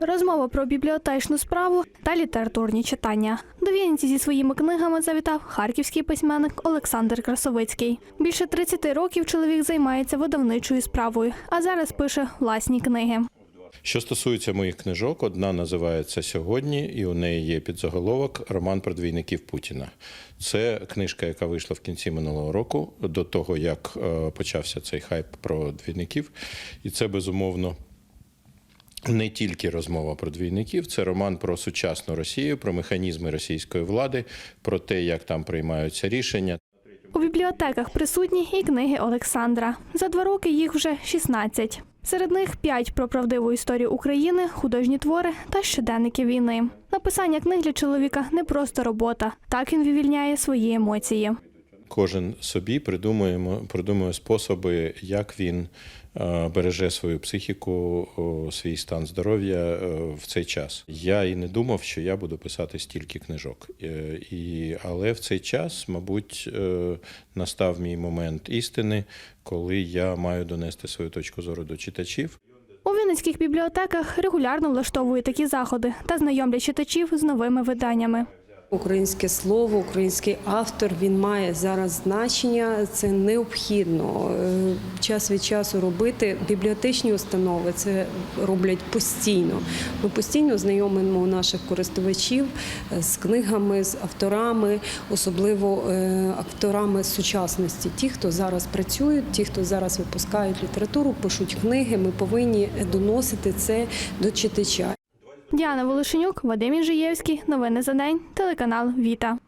Розмова про бібліотечну справу та літературні читання. До Вінниці зі своїми книгами завітав харківський письменник Олександр Красовицький. Більше 30 років чоловік займається видавничою справою, а зараз пише власні книги. Що стосується моїх книжок, одна називається сьогодні, і у неї є підзаголовок Роман про двійників Путіна. Це книжка, яка вийшла в кінці минулого року, до того як е, почався цей хайп про двійників. І це безумовно. Не тільки розмова про двійників, це роман про сучасну Росію, про механізми російської влади, про те, як там приймаються рішення. У бібліотеках присутні і книги Олександра. За два роки їх вже 16. Серед них п'ять про правдиву історію України, художні твори та щоденники війни. Написання книг для чоловіка не просто робота. Так він вивільняє свої емоції. Кожен собі придумує, придумує способи, як він е, береже свою психіку, свій стан здоров'я е, в цей час. Я і не думав, що я буду писати стільки книжок. Е, І, але в цей час, мабуть, настав мій момент істини, коли я маю донести свою точку зору до читачів. У вінницьких бібліотеках регулярно влаштовують такі заходи та знайомлять читачів з новими виданнями. Українське слово, український автор він має зараз значення. Це необхідно е, час від часу робити. Бібліотечні установи це роблять постійно. Ми постійно знайомимо наших користувачів е, з книгами, з авторами, особливо е, авторами сучасності. Ті, хто зараз працюють, ті, хто зараз випускають літературу, пишуть книги. Ми повинні доносити це до читача. Діана Волошенюк, Вадим Інжиєвський. Новини за день. Телеканал Віта.